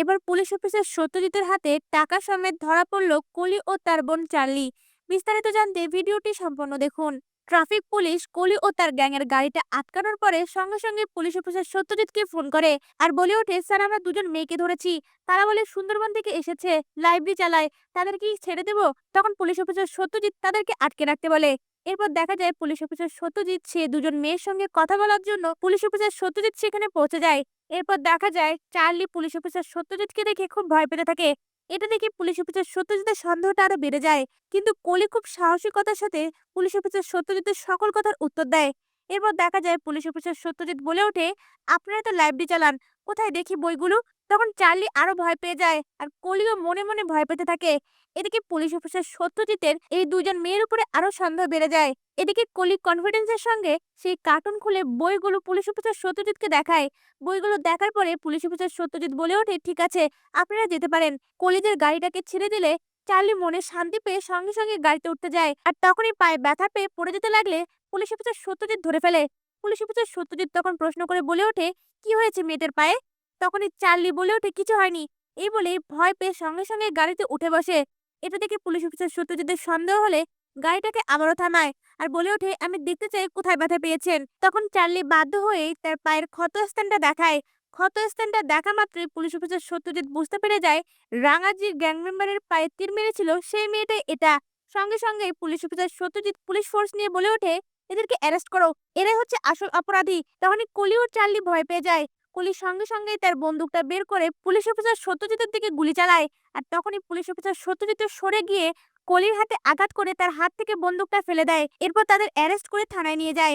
এবার police officer সত্যজিতের হাতে টাকা সমেত ধরা পড়ল কলি ও তার বোন চার্লি। বিস্তারিত জানতে ভিডিওটি সম্পূর্ণ দেখুন। ট্রাফিক পুলিশ কলি ও তার গ্যাংয়ের গাড়িটা আটকানোর পরে সঙ্গে সঙ্গে পুলিশ অফিসার সত্যজিৎকে ফোন করে আর বলে ওঠে, স্যার, আমরা দুজন মেয়েকে ধরেছি। তারা বলে, সুন্দরবন থেকে এসেছে, লাইব্রেরি চালায়। তাদেরকে ছেড়ে দেবো? তখন পুলিশ অফিসার সত্যজিৎ তাদেরকে আটকে রাখতে বলে। এরপর দেখা যায় পুলিশ অফিসার সত্যজিৎ সে দুজন মেয়ের সঙ্গে কথা বলার জন্য পুলিশ অফিসার সত্যজিৎ সেখানে পৌঁছে যায়। এরপর দেখা যায় চার্লি পুলিশ অফিসার সত্যজিৎকে দেখে খুব ভয় পেতে থাকে। এটা দেখে পুলিশ অফিসার সত্যজিতের সন্দেহটা আরও বেড়ে যায়। কিন্তু কলি খুব সাহসিকতার সাথে পুলিশ অফিসার সত্যজিতের সকল কথার উত্তর দেয়। এরপর দেখা যায় পুলিশ অফিসার সত্যজিৎ বলে ওঠে, আপনারা তো লাইব্রেরি চালান, কোথায় দেখি বইগুলো? তখন চার্লি আরও ভয় পেয়ে যায় আর কলিও মনে মনে ভয় পেতে থাকে। এদিকে পুলিশ অফিসার সত্যজিতের এই দুজন মেয়ের উপরে আরও সন্দেহ বেড়ে যায়। এদিকে কলি কনফিডেন্সের সঙ্গে সেই কার্টুন খুলে বইগুলো পুলিশ অফিসার সত্যজিৎকে দেখায়। বইগুলো দেখার পরে পুলিশ অফিসার সত্যজিৎ বলে ওঠে, ঠিক আছে, আপনারা যেতে পারেন। কলিদের গাড়িটাকে ছেড়ে দিলে চার্লি মনে শান্তি পেয়ে সঙ্গে সঙ্গে গাড়িতে উঠতে যায়। আর তখনই পায়ে ব্যথা পেয়ে পড়ে যেতে লাগলে পুলিশ অফিসার সত্যজিৎ ধরে ফেলে। পুলিশ অফিসার সত্যজিৎ তখন প্রশ্ন করে বলে ওঠে, কি হয়েছে মেয়েদের পায়ে? তখনই চার্লি বলে ওঠে, কিছু হয়নি। এই বলে ভয় পেয়ে সঙ্গে সঙ্গে গাড়িতে উঠে বসে। এটা দেখে পুলিশ অফিসার সত্যজিতের সন্দেহ হলে গাড়িটাকে আবারও থামায় আর বলে ওঠে, আমি দেখতে চাই কোথায় ব্যথা পেয়েছেন? তখন চার্লি বাধ্য হয়ে তার পায়ের ক্ষত স্থানটা দেখায় ক্ষত স্থানটা দেখা মাত্রই পুলিশ অফিসার সত্যজিৎ বুঝতে পেরে যায় রাঙাজির গ্যাং মেম্বারের পায়ে তীর মেরেছিল, সেই মেয়েটাই এটা। সঙ্গে সঙ্গে police officer Satyajit police force নিয়ে বলে ওঠে, এদেরকে অ্যারেস্ট করো, এরাই হচ্ছে আসল অপরাধী। তখনই কলি ও চার্লি ভয় পেয়ে যায়। কলি সঙ্গে সঙ্গে তার বন্দুকটা বের করে পুলিশ অফিসার সত্যজিতের দিকে গুলি চালায়। আর তখনই পুলিশ অফিসার সত্যজিৎ সরে গিয়ে কলির হাতে আঘাত করে তার হাত থেকে বন্দুকটা ফেলে দেয়। এরপর তাদের অ্যারেস্ট করে থানায় নিয়ে যায়।